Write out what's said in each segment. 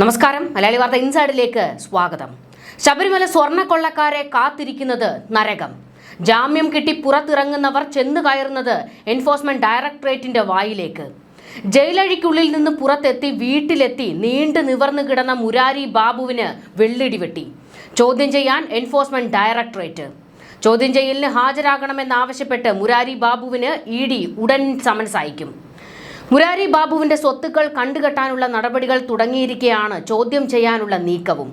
നമസ്കാരം. മലയാളി വാർത്ത ഇൻസൈഡിലേക്ക് സ്വാഗതം. ശബരിമല സ്വർണക്കൊള്ളക്കാരെ കാത്തിരിക്കുന്നത് നരകം. ജാമ്യം കിട്ടി പുറത്തിറങ്ങുന്നവർ ചെന്ന് കയറുന്നത് എൻഫോഴ്സ്മെന്റ് ഡയറക്ടറേറ്റിന്റെ വായിലേക്ക്. ജയിലഴിക്കുള്ളിൽ നിന്ന് പുറത്തെത്തി വീട്ടിലെത്തി നീണ്ടു നിവർന്നു കിടന്ന മുരാരി ബാബുവിന് വെള്ളിടി വെട്ടി. ചോദ്യം ചെയ്യാൻ എൻഫോഴ്സ്മെന്റ് ഡയറക്ടറേറ്റ്. ചോദ്യം ചെയ്യലിന് ഹാജരാകണമെന്നാവശ്യപ്പെട്ട് മുരാരി ബാബുവിന് ഇ ഡി ഉടൻ സമൻസ് അയക്കും. മുരാരി ബാബുവിന്റെ സ്വത്തുക്കൾ കണ്ടുകെട്ടാനുള്ള നടപടികൾ തുടങ്ങിയിരിക്കെയാണ് ചോദ്യം ചെയ്യാനുള്ള നീക്കവും.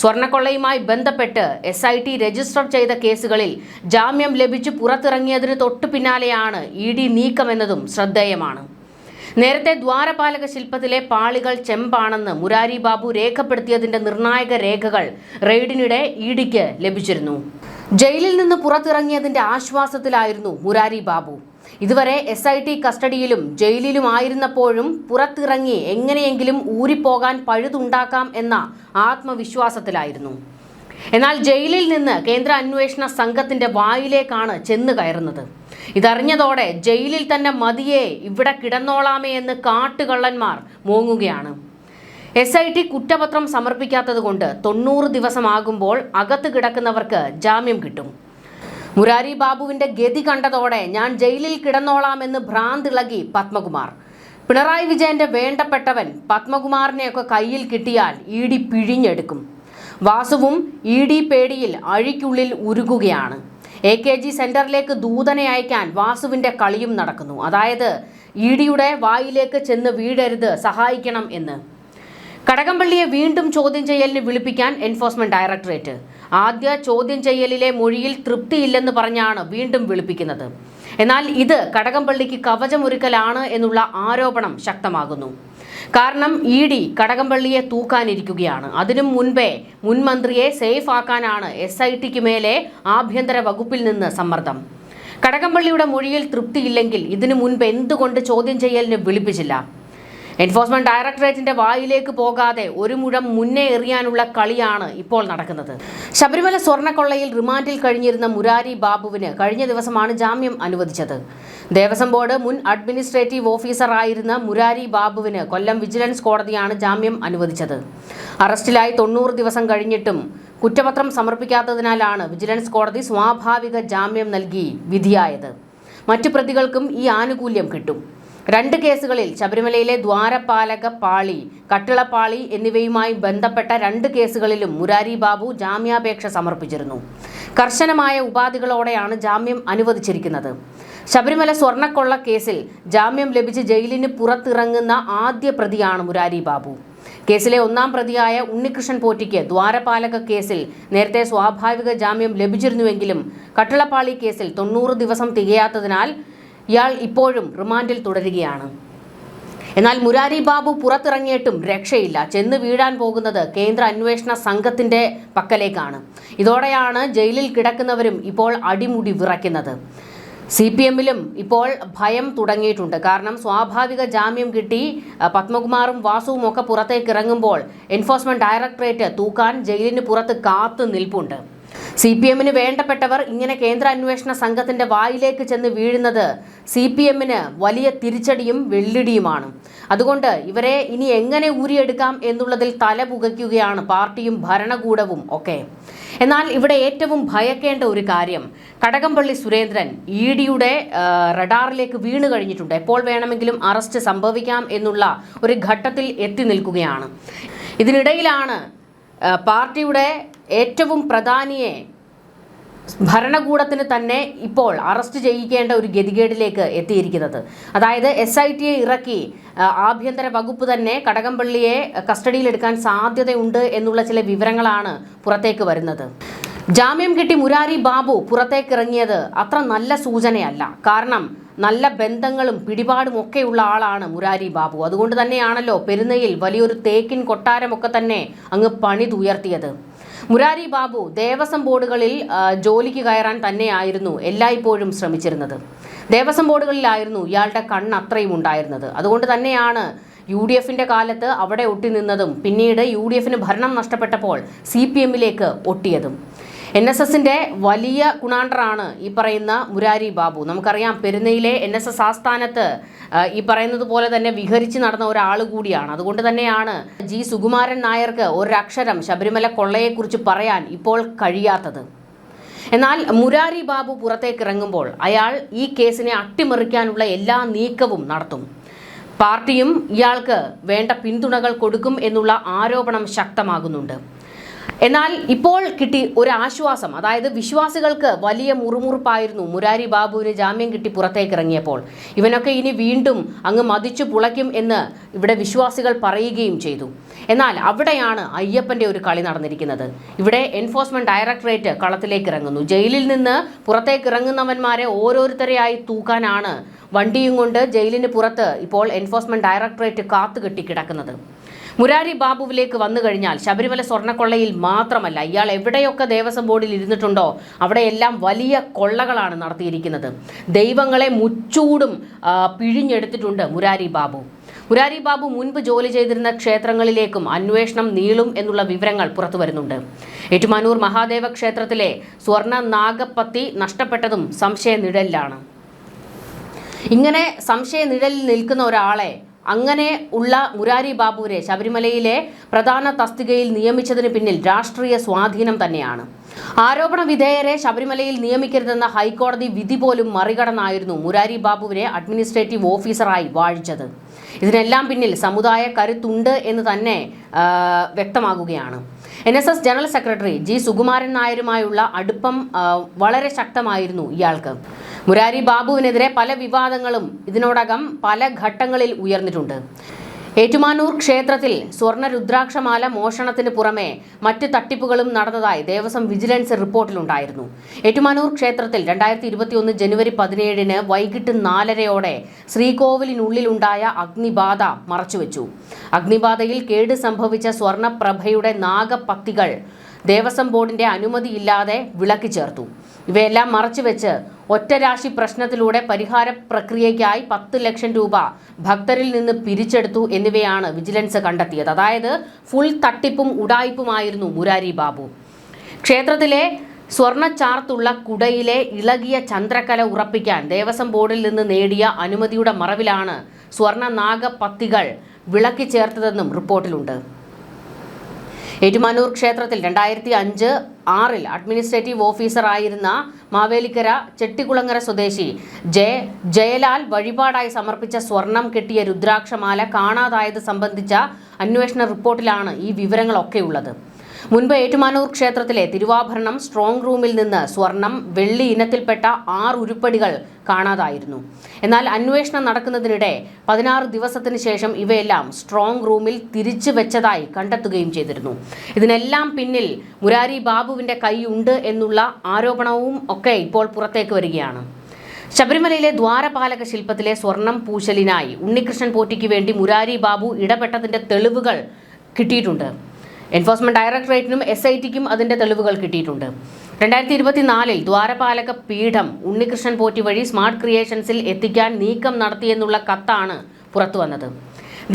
സ്വർണക്കൊള്ളയുമായി ബന്ധപ്പെട്ട് എസ് ഐ ടി രജിസ്റ്റർ ചെയ്ത കേസുകളിൽ ജാമ്യം ലഭിച്ചു പുറത്തിറങ്ങിയതിന് തൊട്ടു പിന്നാലെയാണ് ഇ ഡി നീക്കമെന്നതും ശ്രദ്ധേയമാണ്. നേരത്തെ ദ്വാരപാലക ശില്പത്തിലെ പാളികൾ ചെമ്പാണെന്ന് മുരാരി ബാബു രേഖപ്പെടുത്തിയതിന്റെ നിർണായക രേഖകൾ റെയ്ഡിനിടെ ഇ ഡിക്ക് ലഭിച്ചിരുന്നു. ജയിലിൽ നിന്ന് പുറത്തിറങ്ങിയതിന്റെ ആശ്വാസത്തിലായിരുന്നു മുരാരി ബാബു. ഇതുവരെ എസ് ഐ ടി കസ്റ്റഡിയിലും ജയിലിലുമായിരുന്നപ്പോഴും പുറത്തിറങ്ങി എങ്ങനെയെങ്കിലും ഊരിപ്പോകാൻ പഴുതുണ്ടാക്കാം എന്ന ആത്മവിശ്വാസത്തിലായിരുന്നു. എന്നാൽ ജയിലിൽ നിന്ന് കേന്ദ്ര അന്വേഷണ സംഘത്തിന്റെ വായിലേക്കാണ് ചെന്ന് കയറുന്നത്. ഇതറിഞ്ഞതോടെ ജയിലിൽ തന്നെ മതിയെ ഇവിടെ കിടന്നോളാമേ എന്ന് കാട്ടുകള്ളന്മാർ മോങ്ങുകയാണ്. എസ് ഐ ടി കുറ്റപത്രം സമർപ്പിക്കാത്തത് കൊണ്ട് തൊണ്ണൂറ് ദിവസമാകുമ്പോൾ അകത്ത് കിടക്കുന്നവർക്ക് ജാമ്യം കിട്ടും. മുരാരി ബാബുവിന്റെ ഗതി കണ്ടതോടെ ഞാൻ ജയിലിൽ കിടന്നോളാമെന്ന് ഭ്രാന്തിളകി പത്മകുമാർ. പിണറായി വിജയന്റെ വേണ്ടപ്പെട്ടവൻ പത്മകുമാറിനെയൊക്കെ കയ്യിൽ കിട്ടിയാൽ ഇ ഡി പിഴിഞ്ഞെടുക്കും. വാസുവും ഇ ഡി പേടിയിൽ അഴിക്കുള്ളിൽ ഉരുകുകയാണ്. എ കെ ജി സെന്ററിലേക്ക് ദൂതനെ അയക്കാൻ വാസുവിന്റെ കളിയും നടക്കുന്നു. അതായത് ഇ ഡിയുടെ വായിലേക്ക് ചെന്ന് വീഴരുത് സഹായിക്കണം എന്ന്. കടകംപള്ളിയെ വീണ്ടും ചോദ്യം ചെയ്യലിന് വിളിപ്പിക്കാൻ എൻഫോഴ്സ്മെന്റ് ഡയറക്ടറേറ്റ്. ആദ്യ ചോദ്യം ചെയ്യലിലെ മൊഴിയിൽ തൃപ്തിയില്ലെന്ന് പറഞ്ഞാണ് വീണ്ടും വിളിപ്പിക്കുന്നത്. എന്നാൽ ഇത് കടകംപള്ളിക്ക് കവചമൊരുക്കലാണ് എന്നുള്ള ആരോപണം ശക്തമാകുന്നു. കാരണം ഇ ഡി കടകംപള്ളിയെ തൂക്കാനിരിക്കുകയാണ്. അതിനു മുൻപേ മുൻമന്ത്രിയെ സേഫ് ആക്കാനാണ് എസ് ഐ ടിക്ക് മേലെ ആഭ്യന്തര വകുപ്പിൽ നിന്ന് സമ്മർദ്ദം. കടകംപള്ളിയുടെ മൊഴിയിൽ തൃപ്തിയില്ലെങ്കിൽ ഇതിനു മുൻപ് എന്തുകൊണ്ട് ചോദ്യം ചെയ്യലിന് വിളിപ്പിച്ചില്ല? എൻഫോഴ്സ്മെന്റ് ഡയറക്ടറേറ്റിന്റെ വായിലേക്ക് പോകാതെ ഒരു മുഴം മുന്നേ എറിയാനുള്ള കളിയാണ് ഇപ്പോൾ നടക്കുന്നത്. ശബരിമല സ്വർണക്കൊള്ളയിൽ റിമാൻഡിൽ കഴിഞ്ഞിരുന്ന മുരാരി ബാബുവിന് കഴിഞ്ഞ ദിവസമാണ് ജാമ്യം അനുവദിച്ചത്. ദേവസ്വം ബോർഡ് മുൻ അഡ്മിനിസ്ട്രേറ്റീവ് ഓഫീസറായിരുന്ന മുരാരി ബാബുവിന് കൊല്ലം വിജിലൻസ് കോടതിയാണ് ജാമ്യം അനുവദിച്ചത്. അറസ്റ്റിലായി തൊണ്ണൂറ് ദിവസം കഴിഞ്ഞിട്ടും കുറ്റപത്രം സമർപ്പിക്കാത്തതിനാലാണ് വിജിലൻസ് കോടതി സ്വാഭാവിക ജാമ്യം നൽകി വിധിയായത്. മറ്റു പ്രതികൾക്കും ഈ ആനുകൂല്യം കിട്ടും. രണ്ട് കേസുകളിൽ ശബരിമലയിലെ ദ്വാരപാലക പാളി കട്ടിളപ്പാളി എന്നിവയുമായി ബന്ധപ്പെട്ട രണ്ട് കേസുകളിലും മുരാരി ബാബു ജാമ്യാപേക്ഷ സമർപ്പിച്ചിരുന്നു. കർശനമായ ഉപാധികളോടെയാണ് ജാമ്യം അനുവദിച്ചിരിക്കുന്നത്. ശബരിമല സ്വർണക്കൊള്ള കേസിൽ ജാമ്യം ലഭിച്ച് ജയിലിന് പുറത്തിറങ്ങുന്ന ആദ്യ പ്രതിയാണ് മുരാരി ബാബു. കേസിലെ ഒന്നാം പ്രതിയായ ഉണ്ണികൃഷ്ണൻ പോറ്റിക്ക് ദ്വാരപാലക കേസിൽ നേരത്തെ സ്വാഭാവിക ജാമ്യം ലഭിച്ചിരുന്നുവെങ്കിലും കട്ടിളപ്പാളി കേസിൽ തൊണ്ണൂറ് ദിവസം തികയാത്തതിനാൽ ഇയാൾ ഇപ്പോഴും റിമാൻഡിൽ തുടരുകയാണ്. എന്നാൽ മുരാരി ബാബു പുറത്തിറങ്ങിയിട്ടും രക്ഷയില്ല. ചെന്ന് വീഴാൻ പോകുന്നത് കേന്ദ്ര അന്വേഷണ സംഘത്തിന്റെ പക്കലേക്കാണ്. ഇതോടെയാണ് ജയിലിൽ കിടക്കുന്നവരും ഇപ്പോൾ അടിമുടി വിറയ്ക്കുന്നത്. സി പി എമ്മിലും ഇപ്പോൾ ഭയം തുടങ്ങിയിട്ടുണ്ട്. കാരണം സ്വാഭാവിക ജാമ്യം കിട്ടി പത്മകുമാറും വാസുവും ഒക്കെ പുറത്തേക്ക് ഇറങ്ങുമ്പോൾ എൻഫോഴ്സ്മെന്റ് ഡയറക്ടറേറ്റ് തൂക്കാൻ ജയിലിന് പുറത്ത് കാത്തു നിൽപ്പുണ്ട്. സി പി എമ്മിന് വേണ്ടപ്പെട്ടവർ ഇങ്ങനെ കേന്ദ്ര അന്വേഷണ സംഘത്തിന്റെ വായിലേക്ക് ചെന്ന് വീഴുന്നത് സി പി എമ്മിന് വലിയ തിരിച്ചടിയും വെള്ളിടിയുമാണ് അതുകൊണ്ട് ഇവരെ ഇനി എങ്ങനെ ഊരിയെടുക്കാം എന്നുള്ളതിൽ തല പുകയ്ക്കുകയാണ് പാർട്ടിയും ഭരണകൂടവും ഒക്കെ. എന്നാൽ ഇവിടെ ഏറ്റവും ഭയക്കേണ്ട ഒരു കാര്യം കടകംപള്ളി സുരേന്ദ്രൻ ഇ ഡിയുടെ റഡാറിലേക്ക് വീണു കഴിഞ്ഞിട്ടുണ്ട്. എപ്പോൾ വേണമെങ്കിലും അറസ്റ്റ് സംഭവിക്കാം എന്നുള്ള ഒരു ഘട്ടത്തിൽ എത്തി നിൽക്കുകയാണ്. ഇതിനിടയിലാണ് പാർട്ടിയുടെ ഏറ്റവും പ്രധാനിയെ ഭരണകൂടത്തിന് തന്നെ ഇപ്പോൾ അറസ്റ്റ് ചെയ്യിക്കേണ്ട ഒരു ഗതികേടിലേക്ക് എത്തിയിരിക്കുന്നത്. അതായത് എസ് ഐ ടിയെ ഇറക്കി ആഭ്യന്തര വകുപ്പ് തന്നെ കടകംപള്ളിയെ കസ്റ്റഡിയിലെടുക്കാൻ സാധ്യതയുണ്ട് എന്നുള്ള ചില വിവരങ്ങളാണ് പുറത്തേക്ക് വരുന്നത്. ജാമ്യം കിട്ടി മുരാരി ബാബു പുറത്തേക്കിറങ്ങിയത് അത്ര നല്ല സൂചനയല്ല. കാരണം നല്ല ബന്ധങ്ങളും പിടിപാടും ഒക്കെയുള്ള ആളാണ് മുരാരി ബാബു. അതുകൊണ്ട് തന്നെയാണല്ലോ പെരുന്നയിൽ വലിയൊരു തേക്കിൻ കൊട്ടാരമൊക്കെ തന്നെ അങ്ങ് പണിതുയർത്തിയത്. മുരാരി ബാബു ദേവസ്വം ബോർഡുകളിൽ ജോലിക്ക് കയറാൻ തന്നെയായിരുന്നു എല്ലായ്പ്പോഴും ശ്രമിച്ചിരുന്നത്. ദേവസ്വം ബോർഡുകളിലായിരുന്നു ഇയാളുടെ കണ്ണ് അത്രയും ഉണ്ടായിരുന്നത്. അതുകൊണ്ട് തന്നെയാണ് യു ഡി എഫിന്റെ കാലത്ത് അവിടെ ഒട്ടി നിന്നതും പിന്നീട് യു ഡി എഫിന് ഭരണം നഷ്ടപ്പെട്ടപ്പോൾ സി പി എമ്മിലേക്ക് ഒട്ടിയതും. എൻ എസ് എസിന്റെ വലിയ കുണാണ്ടറാണ് ഈ പറയുന്ന മുരാരി ബാബു. നമുക്കറിയാം പെരുന്നയിലെ എൻ എസ് എസ് ആസ്ഥാനത്ത് ഈ പറയുന്നത് പോലെ തന്നെ വിഹരിച്ച് നടന്ന ഒരാൾ കൂടിയാണ്. അതുകൊണ്ട് തന്നെയാണ് ജി സുകുമാരൻ നായർക്ക് ഒരക്ഷരം ശബരിമല കൊള്ളയെക്കുറിച്ച് പറയാൻ ഇപ്പോൾ കഴിയാത്തത്. എന്നാൽ മുരാരി ബാബു പുറത്തേക്ക് ഇറങ്ങുമ്പോൾ അയാൾ ഈ കേസിനെ അട്ടിമറിക്കാനുള്ള എല്ലാ നീക്കവും നടത്തും. പാർട്ടിയും ഇയാൾക്ക് വേണ്ട പിന്തുണകൾ കൊടുക്കും എന്നുള്ള ആരോപണം ശക്തമാകുന്നുണ്ട്. എന്നാൽ ഇപ്പോൾ കിട്ടി ഒരു ആശ്വാസം അതായത് വിശ്വാസികൾക്ക് വലിയ മുറുമുറുപ്പായിരുന്നു. മുരാരി ബാബുവിന് ജാമ്യം കിട്ടി പുറത്തേക്ക് ഇറങ്ങിയപ്പോൾ. ഇവനൊക്കെ ഇനി വീണ്ടും അങ്ങ് മതിച്ചു പുളയ്ക്കും എന്ന് ഇവിടെ വിശ്വാസികൾ പറയുകയും ചെയ്തു. എന്നാൽ അവിടെയാണ് അയ്യപ്പന്റെ ഒരു കളി നടന്നിരിക്കുന്നത്. ഇവിടെ എൻഫോഴ്സ്മെന്റ് ഡയറക്ടറേറ്റ് കളത്തിലേക്ക് ഇറങ്ങുന്നു. ജയിലിൽ നിന്ന് പുറത്തേക്ക് ഇറങ്ങുന്നവന്മാരെ ഓരോരുത്തരെയായി തൂക്കാനാണ് വണ്ടിയും കൊണ്ട് ജയിലിന് പുറത്ത് ഇപ്പോൾ എൻഫോഴ്സ്മെന്റ് ഡയറക്ടറേറ്റ് കാത്തുകെട്ടി കിടക്കുന്നത് മുരാരി ബാബുവിലേക്ക് വന്നു കഴിഞ്ഞാൽ ശബരിമല സ്വർണക്കൊള്ളയിൽ മാത്രമല്ല ഇയാൾ എവിടെയൊക്കെ ദേവസ്വം ബോർഡിൽ ഇരുന്നിട്ടുണ്ടോ അവിടെയെല്ലാം വലിയ കൊള്ളകളാണ് നടത്തിയിരിക്കുന്നത്. ദൈവങ്ങളെ മുച്ചൂടും പിഴിഞ്ഞെടുത്തിട്ടുണ്ട് മുരാരി ബാബു. മുരാരി ബാബു മുൻപ് ജോലി ചെയ്തിരുന്ന ക്ഷേത്രങ്ങളിലേക്കും അന്വേഷണം നീളും എന്നുള്ള വിവരങ്ങൾ പുറത്തു വരുന്നുണ്ട്. ഏറ്റുമാനൂർ മഹാദേവ ക്ഷേത്രത്തിലെ സ്വർണ നാഗപ്പത്തി നഷ്ടപ്പെട്ടതും സംശയ നിഴലിലാണ് ഇങ്ങനെ സംശയ നിഴലിൽ നിൽക്കുന്ന ഒരാളെ അങ്ങനെ ഉള്ള മുരാരി ബാബുവിനെ ശബരിമലയിലെ പ്രധാന തസ്തികയിൽ നിയമിച്ചതിന് പിന്നിൽ രാഷ്ട്രീയ സ്വാധീനം തന്നെയാണ്. ആരോപണ വിധേയരെ ശബരിമലയിൽ നിയമിക്കരുതെന്ന ഹൈക്കോടതി വിധി പോലും മറികടന്നായിരുന്നു മുരാരി ബാബുവിനെ അഡ്മിനിസ്ട്രേറ്റീവ് ഓഫീസറായി വാഴിച്ചത്. ഇതിനെല്ലാം പിന്നിൽ സമുദായ കരുത്തുണ്ട് എന്ന് തന്നെ വ്യക്തമാകുകയാണ്. N S S general secretary G Sukumaran നായരുമായുള്ള അടുപ്പം വളരെ ശക്തമായിരുന്നു ഇയാൾക്ക്. മുരാരി ബാബുവിനെതിരെ പല വിവാദങ്ങളും ഇതിനോടകം പല ഘട്ടങ്ങളിൽ ഉയർന്നിട്ടുണ്ട്. ഏറ്റുമാനൂർ ക്ഷേത്രത്തിൽ സ്വർണ രുദ്രാക്ഷമാല മോഷണത്തിന് പുറമെ മറ്റ് തട്ടിപ്പുകളും നടന്നതായി ദേവസ്വം വിജിലൻസ് റിപ്പോർട്ടിലുണ്ടായിരുന്നു. ഏറ്റുമാനൂർ ക്ഷേത്രത്തിൽ രണ്ടായിരത്തി ഇരുപത്തിയൊന്ന് ജനുവരി പതിനേഴിന് വൈകിട്ട് നാലരയോടെ ശ്രീകോവിലിനുള്ളിലുണ്ടായ അഗ്നിബാധ മറച്ചുവെച്ചു. അഗ്നിബാധയിൽ കേട് സംഭവിച്ച സ്വർണപ്രഭയുടെ നാഗപത്തികൾ ദേവസ്വം ബോർഡിന്റെ അനുമതിയില്ലാതെ വിളക്കി ചേർത്തു ഇവയെല്ലാം മറച്ചുവെച്ച് ഒറ്റരാശി പ്രശ്നത്തിലൂടെ പരിഹാര പ്രക്രിയയ്ക്കായി പത്ത് ലക്ഷം രൂപ ഭക്തരിൽ നിന്ന് പിരിച്ചെടുത്തു എന്നിവയാണ് വിജിലൻസ് കണ്ടെത്തിയത്. അതായത് ഫുൾ തട്ടിപ്പും ഉടായ്പുമായിരുന്നു മുരാരി ബാബു. ക്ഷേത്രത്തിലെ സ്വർണച്ചാർത്തുള്ള കുടയിലെ ഇളകിയ ചന്ദ്രക്കല ഉറപ്പിക്കാൻ ദേവസ്വം ബോർഡിൽ നിന്ന് നേടിയ അനുമതിയുടെ മറവിലാണ് സ്വർണ നാഗപത്തികൾ വിളക്കി ചേർത്തതെന്നും റിപ്പോർട്ടിലുണ്ട്. ഏറ്റുമാനൂർ ക്ഷേത്രത്തിൽ രണ്ടായിരത്തി അഞ്ച് ആറിൽ അഡ്മിനിസ്ട്രേറ്റീവ് ഓഫീസറായിരുന്ന മാവേലിക്കര ചെട്ടികുളങ്ങര സ്വദേശി ജയ ജയലാൽ വഴിപാടായി സമർപ്പിച്ച സ്വർണം കെട്ടിയ രുദ്രാക്ഷമാല കാണാതായത് സംബന്ധിച്ച അന്വേഷണ റിപ്പോർട്ടിലാണ് ഈ വിവരങ്ങളൊക്കെ ഉള്ളത് മുൻപ് ഏറ്റുമാനൂർ ക്ഷേത്രത്തിലെ തിരുവാഭരണം സ്ട്രോങ് റൂമിൽ നിന്ന് സ്വർണം വെള്ളി ഇനത്തിൽപ്പെട്ട ആറ് ഉരുപ്പടികൾ കാണാതായിരുന്നു. എന്നാൽ അന്വേഷണം നടക്കുന്നതിനിടെ പതിനാറ് ദിവസത്തിന് ശേഷം ഇവയെല്ലാം സ്ട്രോങ് റൂമിൽ തിരിച്ചു വെച്ചതായി കണ്ടെത്തുകയും ചെയ്തിരുന്നു. ഇതിനെല്ലാം പിന്നിൽ മുരാരി ബാബുവിന്റെ കൈയുണ്ട് എന്നുള്ള ആരോപണവും ഒക്കെ ഇപ്പോൾ പുറത്തേക്ക് വരികയാണ്. ശബരിമലയിലെ ദ്വാരപാലക ശില്പത്തിലെ സ്വർണം പൂശലിനായി ഉണ്ണികൃഷ്ണൻ പോറ്റിക്ക് വേണ്ടി മുരാരി ബാബു ഇടപെട്ടതിന്റെ തെളിവുകൾ കിട്ടിയിട്ടുണ്ട്. എൻഫോഴ്സ്മെന്റ് ഡയറക്ടറേറ്റിനും എസ് ഐ ടിക്കും അതിന്റെ തെളിവുകൾ കിട്ടിയിട്ടുണ്ട്. രണ്ടായിരത്തി ഇരുപത്തിനാലിൽ ദ്വാരപാലക പീഠം ഉണ്ണികൃഷ്ണൻ പോറ്റി വഴി സ്മാർട്ട് ക്രിയേഷൻസിൽ എത്തിക്കാൻ നീക്കം നടത്തിയെന്നുള്ള കത്താണ് പുറത്തു വന്നത്.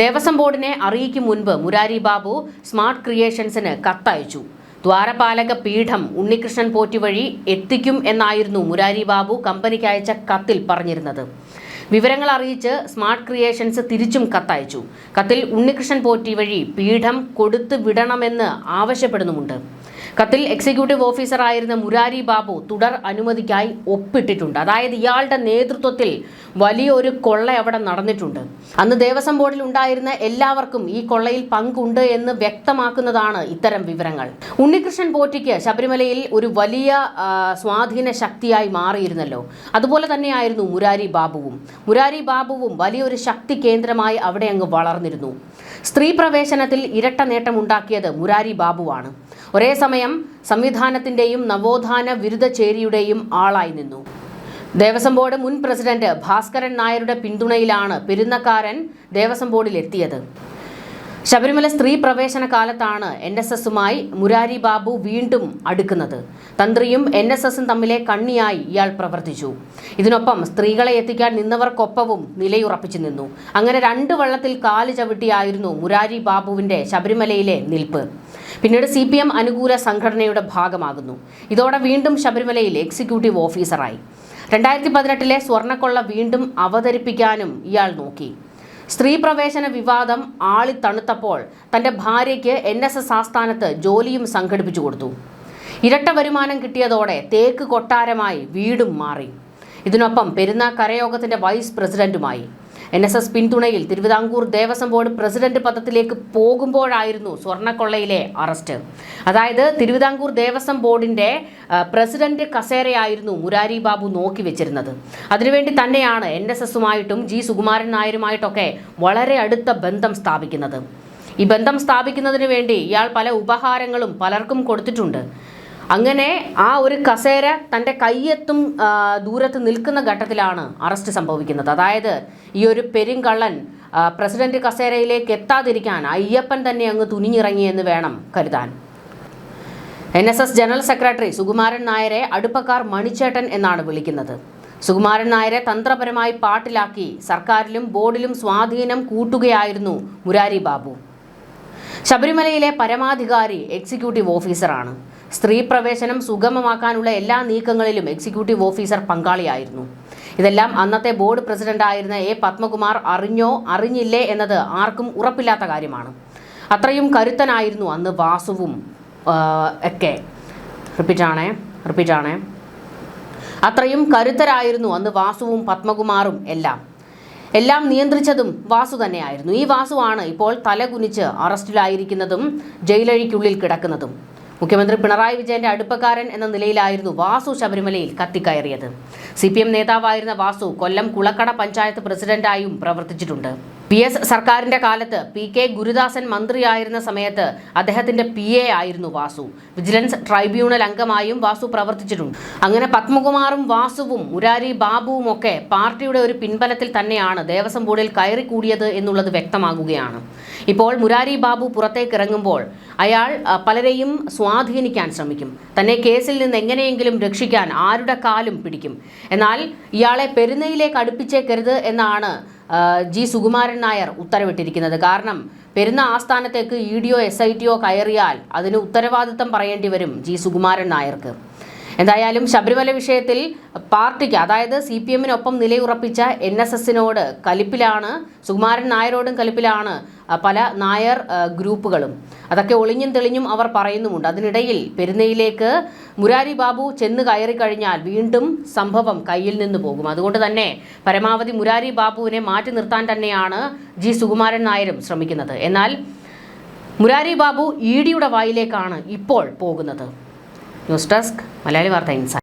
ദേവസ്വം ബോർഡിനെ അറിയിക്കും മുൻപ് മുരാരി ബാബു സ്മാർട്ട് ക്രിയേഷൻസിന് കത്തയച്ചു. ദ്വാരപാലക പീഠം ഉണ്ണികൃഷ്ണൻ പോറ്റി വഴി എത്തിക്കും എന്നായിരുന്നു മുരാരി ബാബു കമ്പനിക്ക് അയച്ച കത്തിൽ പറഞ്ഞിരുന്നത്. വിവരങ്ങൾ അറിയിച്ച് സ്മാർട്ട് ക്രിയേഷൻസ് തിരിച്ചും കത്തയച്ചു. കത്തിൽ ഉണ്ണികൃഷ്ണൻ പോറ്റി വഴി പീഠം കൊടുത്തു വിടണമെന്ന് ആവശ്യപ്പെടുന്നുമുണ്ട്. കത്തിൽ എക്സിക്യൂട്ടീവ് ഓഫീസറായിരുന്ന മുരാരി ബാബു തുടർ അനുമതിക്കായി ഒപ്പിട്ടിട്ടുണ്ട്. അതായത് ഇയാളുടെ നേതൃത്വത്തിൽ വലിയൊരു കൊള്ള അവിടെ നടന്നിട്ടുണ്ട്. അന്ന് ദേവസ്വം ബോർഡിൽ ഉണ്ടായിരുന്ന എല്ലാവർക്കും ഈ കൊള്ളയിൽ പങ്കുണ്ട് എന്ന് വ്യക്തമാക്കുന്നതാണ് ഇത്തരം വിവരങ്ങൾ. ഉണ്ണികൃഷ്ണൻ പോറ്റിക്ക് ശബരിമലയിൽ ഒരു വലിയ സ്വാധീന ശക്തിയായി മാറിയിരുന്നല്ലോ. അതുപോലെ തന്നെയായിരുന്നു മുരാരി ബാബുവും. മുരാരി ബാബുവും വലിയൊരു ശക്തി കേന്ദ്രമായി അവിടെ അങ്ങ് വളർന്നിരുന്നു. സ്ത്രീ പ്രവേശനത്തിൽ ഇരട്ട നേട്ടമുണ്ടാക്കിയത് മുരാരി ബാബുവാണ്. ഒരേ സമയം സംവിധാനത്തിന്റെയും നവോത്ഥാന വിരുദ്ധ ചേരിയുടെയും ആളായി നിന്നു. ദേവസ്വം ബോർഡ് മുൻ പ്രസിഡന്റ് ഭാസ്കരൻ നായരുടെ പിന്തുണയിലാണ് പെരുന്നക്കാരൻ ദേവസ്വം ബോർഡിൽ എത്തിയത് ശബരിമല സ്ത്രീ പ്രവേശന കാലത്താണ് എൻ എസ് എസുമായി മുരാരി ബാബു വീണ്ടും അടുക്കുന്നത്. തന്ത്രിയും എൻ എസ് എസും തമ്മിലെ കണ്ണിയായി ഇയാൾ പ്രവർത്തിച്ചു. ഇതിനൊപ്പം സ്ത്രീകളെ എത്തിക്കാൻ നിന്നവർക്കൊപ്പവും നിലയുറപ്പിച്ചു നിന്നു. അങ്ങനെ രണ്ട് വള്ളത്തിൽ കാൽ ചവിട്ടിയായിരുന്നു മുരാരി ബാബുവിന്റെ ശബരിമലയിലെ നിൽപ്പ്. പിന്നീട് സി പി എം അനുകൂല സംഘടനയുടെ ഭാഗമാകുന്നു. ഇതോടെ വീണ്ടും ശബരിമലയിൽ എക്സിക്യൂട്ടീവ് ഓഫീസറായി. രണ്ടായിരത്തി പതിനെട്ടിലെ സ്വർണക്കൊള്ള വീണ്ടും അവതരിപ്പിക്കാനും ഇയാൾ നോക്കി. സ്ത്രീ പ്രവേശന വിവാദം ആളിത്തണുത്തപ്പോൾ തന്റെ ഭാര്യയ്ക്ക് എൻ എസ് എസ് ആസ്ഥാനത്ത് ജോലിയും സംഘടിപ്പിച്ചു കൊടുത്തു. ഇരട്ട വരുമാനം കിട്ടിയതോടെ തേക്ക് കൊട്ടാരമായി വീടും മാറി. ഇതിനൊപ്പം പെരുന്ന കരയോഗത്തിന്റെ വൈസ് പ്രസിഡന്റുമായി. എൻ എസ് എസ് പിന്തുണയിൽ തിരുവിതാംകൂർ ദേവസ്വം ബോർഡ് പ്രസിഡന്റ് പദത്തിലേക്ക് പോകുമ്പോഴായിരുന്നു സ്വർണക്കൊള്ളയിലെ അറസ്റ്റ്. അതായത് തിരുവിതാംകൂർ ദേവസ്വം ബോർഡിന്റെ പ്രസിഡന്റ് കസേരയായിരുന്നു മുരാരി ബാബു നോക്കി വെച്ചിരുന്നത്. അതിനുവേണ്ടി തന്നെയാണ് എൻ എസ് എസുമായിട്ടും ജി സുകുമാരൻ നായരുമായിട്ടൊക്കെ വളരെ അടുത്ത ബന്ധം സ്ഥാപിക്കുന്നത്. ഈ ബന്ധം സ്ഥാപിക്കുന്നതിന് വേണ്ടി ഇയാൾ പല ഉപഹാരങ്ങളും പലർക്കും കൊടുത്തിട്ടുണ്ട്. അങ്ങനെ ആ ഒരു കസേര തന്റെ കയ്യെത്തും ദൂരത്ത് നിൽക്കുന്ന ഘട്ടത്തിലാണ് അറസ്റ്റ് സംഭവിക്കുന്നത്. അതായത് ഈ ഒരു പെരുങ്കള്ളൻ പ്രസിഡന്റ് കസേരയിലേക്ക് എത്താതിരിക്കാൻ അയ്യപ്പൻ തന്നെ അങ്ങ് തുനിഞ്ഞിറങ്ങിയെന്ന് വേണം കരുതാൻ. N S S general secretary Sukumaran നായരെ അടുപ്പക്കാർ മണിച്ചേട്ടൻ എന്നാണ് വിളിക്കുന്നത്. സുകുമാരൻ നായരെ തന്ത്രപരമായി പാട്ടിലാക്കി സർക്കാരിലും ബോർഡിലും സ്വാധീനം കൂട്ടുകയായിരുന്നു മുരാരി ബാബു. ശബരിമലയിലെ പരമാധികാരി എക്സിക്യൂട്ടീവ് ഓഫീസറാണ്. സ്ത്രീ പ്രവേശനം സുഗമമാക്കാനുള്ള എല്ലാ നീക്കങ്ങളിലും എക്സിക്യൂട്ടീവ് ഓഫീസർ പങ്കാളിയായിരുന്നു. ഇതെല്ലാം അന്നത്തെ ബോർഡ് പ്രസിഡന്റായിരുന്ന എ പത്മകുമാർ അറിഞ്ഞോ അറിഞ്ഞില്ലേ എന്നത് ആർക്കും ഉറപ്പില്ലാത്ത കാര്യമാണ്. അത്രയും കരുത്തനായിരുന്നു അന്ന് വാസുവും ഒക്കെ. റിപ്പീറ്റാണേ റിപ്പീറ്റാണേ. അത്രയും കരുത്തരായിരുന്നു അന്ന് വാസുവും പത്മകുമാറും എല്ലാം. എല്ലാം നിയന്ത്രിച്ചതും വാസു തന്നെയായിരുന്നു. ഈ വാസുവാണ് ഇപ്പോൾ തലകുനിച്ച് അറസ്റ്റിലായിരിക്കുന്നതും ജയിലഴിക്കുള്ളിൽ കിടക്കുന്നതും. മുഖ്യമന്ത്രി പിണറായി വിജയന്റെ അടുപ്പക്കാരൻ എന്ന നിലയിലായിരുന്നു വാസു ശബരിമലയിൽ കത്തിക്കയറിയത്. സി പി എം നേതാവായിരുന്ന വാസു കൊല്ലം കുളക്കട പഞ്ചായത്ത് പ്രസിഡന്റായും പ്രവർത്തിച്ചിട്ടുണ്ട്. പി എസ് സർക്കാരിന്റെ കാലത്ത് പി കെ ഗുരുദാസൻ മന്ത്രിയായിരുന്ന സമയത്ത് അദ്ദേഹത്തിന്റെ പി എ ആയിരുന്നു വാസു. വിജിലൻസ് ട്രൈബ്യൂണൽ അംഗമായും വാസു പ്രവർത്തിച്ചിട്ടുണ്ട്. അങ്ങനെ പത്മകുമാറും വാസുവും മുരാരി ബാബുവും ഒക്കെ പാർട്ടിയുടെ ഒരു പിൻബലത്തിൽ തന്നെയാണ് ദേവസ്വം ബോർഡിൽ കയറിക്കൂടിയത് എന്നുള്ളത് വ്യക്തമാകുകയാണ്. ഇപ്പോൾ മുരാരി ബാബു പുറത്തേക്ക് ഇറങ്ങുമ്പോൾ അയാൾ പലരെയും സ്വാധീനിക്കാൻ ശ്രമിക്കും. തന്നെ കേസിൽ നിന്ന് എങ്ങനെയെങ്കിലും രക്ഷിക്കാൻ ആരുടെ കാലും പിടിക്കും. എന്നാൽ ഇയാളെ പെരുന്നയിലേക്ക് അടുപ്പിച്ചേക്കരുത് എന്നാണ് ജി സുകുമാരൻ നായർ ഉത്തരവിട്ടിരിക്കുന്നത്. കാരണം പെരുന്ന ആസ്ഥാനത്തേക്ക് ഇ ഡിയോ എസ് ഐ ടിയോ കയറിയാൽ അതിന് ഉത്തരവാദിത്തം പറയേണ്ടി വരും ജി സുകുമാരൻ നായർക്ക്. എന്തായാലും ശബരിമല വിഷയത്തിൽ പാർട്ടിക്ക് അതായത് സി പി എമ്മിനൊപ്പം നിലയുറപ്പിച്ച എൻ എസ് എസിനോട് കലിപ്പിലാണ് സുകുമാരൻ നായരോടും കലിപ്പിലാണ് പല നായർ ഗ്രൂപ്പുകളും. അതൊക്കെ ഒളിഞ്ഞും തെളിഞ്ഞും അവർ പറയുന്നുമുണ്ട്. അതിനിടയിൽ പെരുന്നയിലേക്ക് മുരാരി ബാബു ചെന്ന് കയറി കഴിഞ്ഞാൽ വീണ്ടും സംഭവം കയ്യിൽ നിന്ന് പോകും. അതുകൊണ്ട് തന്നെ പരമാവധി മുരാരി ബാബുവിനെ മാറ്റി നിർത്താൻ തന്നെയാണ് ജി സുകുമാരൻ നായരും ശ്രമിക്കുന്നത്. എന്നാൽ മുരാരി ബാബു ഇ ഡിയുടെ വായിലേക്കാണ് ഇപ്പോൾ പോകുന്നത്. ന്യൂസ് ഡെസ്ക് മലയാളി വാർത്ത ഇൻസൈറ്റ്